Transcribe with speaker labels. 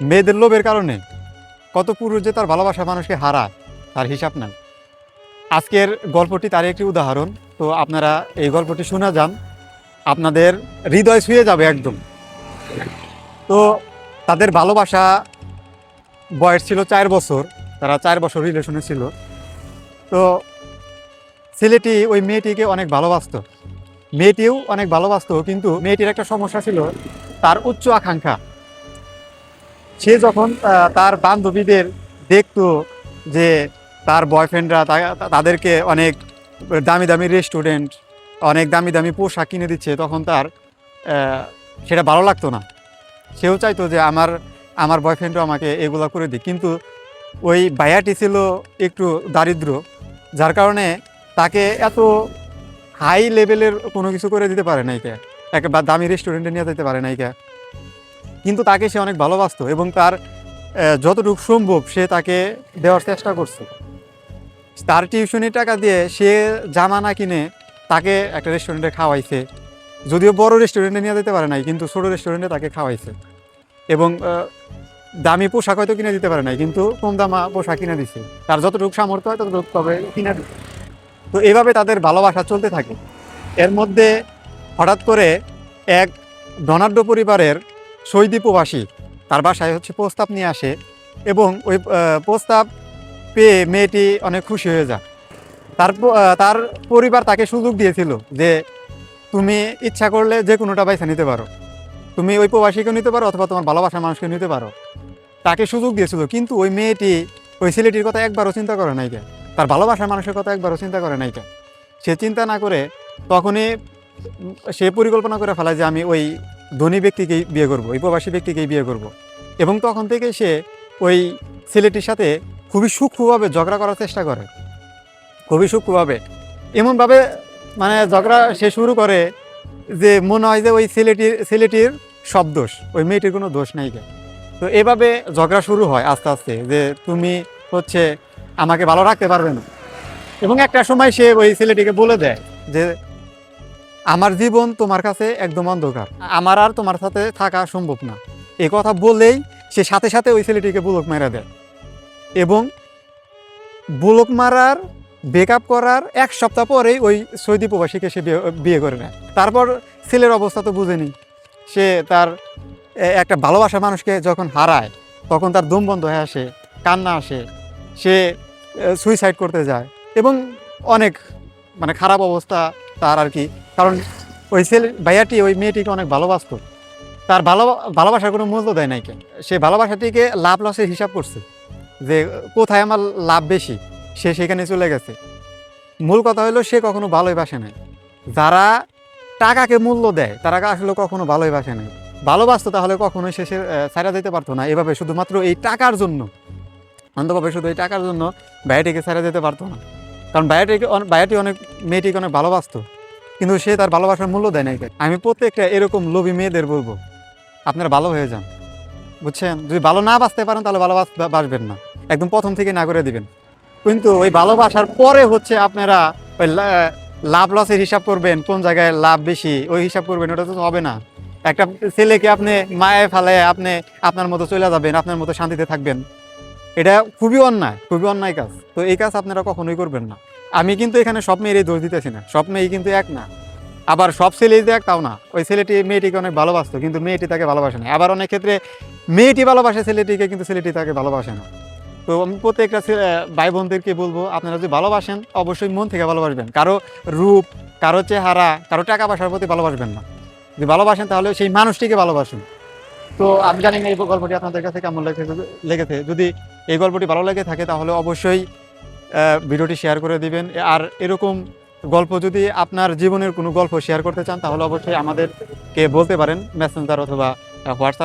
Speaker 1: মেয়েদের লোভের কারণে কত পুরুষ যে তার ভালোবাসা মানুষকে হারায় তার হিসাব নাই আজকের গল্পটি তার একটি উদাহরণ। তো আপনারা এই গল্পটি শোনা যান। আপনাদের হৃদয় ছুঁয়ে যাবে একদম। তো তাদের ভালোবাসা বয়স ছিল চার বছর। তারা চার বছর রিলেশনে ছিল। তো ছেলেটি ওই মেয়েটিকে অনেক ভালোবাসতো। মেয়েটিও অনেক ভালোবাসতো, কিন্তু মেয়েটির একটা সমস্যা ছিল, তার উচ্চ আকাঙ্ক্ষা। সে যখন তার বান্ধবীদের দেখতো যে তার বয়ফ্রেন্ডরা তাদেরকে অনেক দামি দামি রেস্টুরেন্ট অনেক দামি দামি পোশাক কিনে দিচ্ছে, তখন তার সেটা ভালো লাগতো না। সেও চাইতো যে আমার আমার বয়ফ্রেন্ডও আমাকে এগুলো করে দিক। কিন্তু ওই ভাইয়াটি ছিল একটু দারিদ্র, যার কারণে তাকে এত হাই লেভেলের কোনো কিছু করে দিতে পারে নাই কে। একবার দামি রেস্টুরেন্টে নিয়ে যেতে পারে নাই কে। কিন্তু তাকে সে অনেক ভালোবাসতো এবং তার যতটুকু সম্ভব সে তাকে দেওয়ার চেষ্টা করছে। তার টিউশনির টাকা দিয়ে সে জামা না কিনে তাকে একটা রেস্টুরেন্টে খাওয়াইছে। যদিও বড় রেস্টুরেন্টে নিয়ে যেতে পারে নাই, কিন্তু ছোটো রেস্টুরেন্টে তাকে খাওয়াইছে। এবং দামি পোশাক হয়তো কিনে দিতে পারে নাই, কিন্তু কম দামা পোশাক কিনে দিছে। তার যতটুকু সামর্থ্য হয় ততটুকু তবে কিনে দিচ্ছে তো এভাবে তাদের ভালোবাসা চলতে থাকে। এর মধ্যে হঠাৎ করে এক ধনাঢ্য পরিবারের সৈদি প্রবাসী তার বাসায় হচ্ছে প্রস্তাব নিয়ে আসে এবং ওই প্রস্তাব পেয়ে মেয়েটি অনেক খুশি হয়ে যায়। তার তার পরিবার তাকে সুযোগ দিয়েছিল যে তুমি ইচ্ছা করলে যে কোনোটা বাইসা নিতে পারো। তুমি ওই প্রবাসীকেও নিতে পারো অথবা তোমার ভালোবাসার মানুষকে নিতে পারো। তাকে সুযোগ দিয়েছিল, কিন্তু ওই মেয়েটি ওই ছেলেটির কথা একবারও চিন্তা করে নাই কে? তার ভালোবাসার মানুষের কথা একবারও চিন্তা করে নাই কে? সে চিন্তা না করে তখনই সে পরিকল্পনা করে ফেলায় যে আমি ওই ধনী ব্যক্তিকেই বিয়ে করব ওই প্রবাসী ব্যক্তিকেই বিয়ে করব। এবং তখন থেকে সে ওই ছেলেটির সাথে খুবই সূক্ষ্মভাবে ঝগড়া করার চেষ্টা করে। খুবই সূক্ষ্মভাবে। এমনভাবে মানে ঝগড়া সে শুরু করে যে মনে হয় যে ওই ছেলেটির ছেলেটির সব দোষ, ওই মেয়েটির কোনো দোষ নাই কে তো এভাবে ঝগড়া শুরু হয় আস্তে আস্তে যে তুমি হচ্ছে আমাকে ভালো রাখতে পারবে না। এবং একটা সময় সে ওই ছেলেটিকে বলে দেয় যে আমার জীবন তোমার কাছে একদম অন্ধকার। আমার আর তোমার সাথে থাকা সম্ভব না। এ কথা বলেই সে সাথে সাথে ওই ছেলেটিকে বুলক মেরে দেয়। এবং বুলক মারার ব্রেকআপ করার এক সপ্তাহ পরেই ওই সৌদি প্রবাসীকে সে বিয়ে করে নেয়। তারপর ছেলের অবস্থা তো বুঝেনি। সে তার একটা ভালোবাসা মানুষকে যখন হারায়, তখন তার দম বন্ধ হয়ে আসে, কান্না আসে, সে সুইসাইড করতে যায়। এবং অনেক মানে খারাপ অবস্থা তার আর কি কারণ ওই ছেলে, ভাইয়াটি ওই মেয়েটিকে অনেক ভালোবাসতো। তার ভালো, ভালোবাসার কোনো মূল্য দেয় নাই কে সে ভালোবাসাটিকে লাভ লসের হিসাব করছে যে, কোথায় আমার লাভ বেশি? সে সেখানে চলে গেছে। মূল কথা হলো, সে কখনো ভালোই বাসে নাই। যারা টাকাকে মূল্য দেয়, তারা আসলে কখনো ভালোই বাসে নাই। ভালোবাসতো তাহলে কখনোই শেষে ছাড়া দিতে পারতো না। এভাবে শুধুমাত্র এই টাকার জন্য। অন্ধভাবে শুধু এই টাকার জন্য ভাইয়াটিকে ছাড়া দিতে পারতো না। কারণ অন- ভাইয়াটি অনেক, মেয়েটিকে অনেক ভালোবাসতো। কিন্তু সে তার ভালোবাসার মূল্য দেয় নাই। আমি প্রত্যেকটা এরকম লোভী মেয়েদের বলব, আপনারা ভালো হয়ে যান। বুঝছেন? যদি ভালো না বাঁচতে পারেন, তাহলে ভালোবাস বাসবেন না। একদম প্রথম থেকে না করে দিবেন। কিন্তু ওই ভালোবাসার পরে হচ্ছে আপনারা ওই লাভ লসের হিসাব করবেন, কোন জায়গায় লাভ বেশি, ওই হিসাব করবেন, ওটা তো হবে না। একটা ছেলেকে আপনি মায়ে ফেলে আপনি আপনার মতো চলে যাবেন, আপনার মতো শান্তিতে থাকবেন। এটা খুবই অন্যায় খুবই অন্যায় কাজ। তো এই কাজ আপনারা কখনোই করবেন না। আমি কিন্তু এখানে সব মেয়েরই দোষ দিতেছি না। সব মেয়ে কিন্তু এক না। আবার সব ছেলেই যে এক, তাও না। ওই ছেলেটি, মেয়েটিকে অনেক ভালোবাসতো, কিন্তু মেয়েটি তাকে ভালোবাসে না। আবার অনেক ক্ষেত্রে মেয়েটি ভালোবাসে, ছেলেটিকে, কিন্তু ছেলেটি তাকে ভালোবাসে না। তো আমি প্রত্যেকটা ভাই বোনদেরকে বলব, আপনারা যদি ভালোবাসেন, অবশ্যই মন থেকে ভালোবাসবেন। কারও রূপ, কারও চেহারা, কারও টাকা পয়সার প্রতি ভালোবাসবেন না। যদি ভালোবাসেন, তাহলে সেই মানুষটিকে ভালোবাসুন। তো আমি জানি না এই গল্পটি আপনাদের কাছে কেমন লেগেছে লেগেছে। যদি এই গল্পটি ভালো লেগে থাকে, তাহলে অবশ্যই ভিডিওটি শেয়ার করে দিবেন। আর এরকম গল্প যদি আপনার জীবনের কোনো গল্প শেয়ার করতে চান, তাহলে অবশ্যই আমাদেরকে বলতে পারেন মেসেঞ্জার অথবা হোয়াটসঅ্যাপ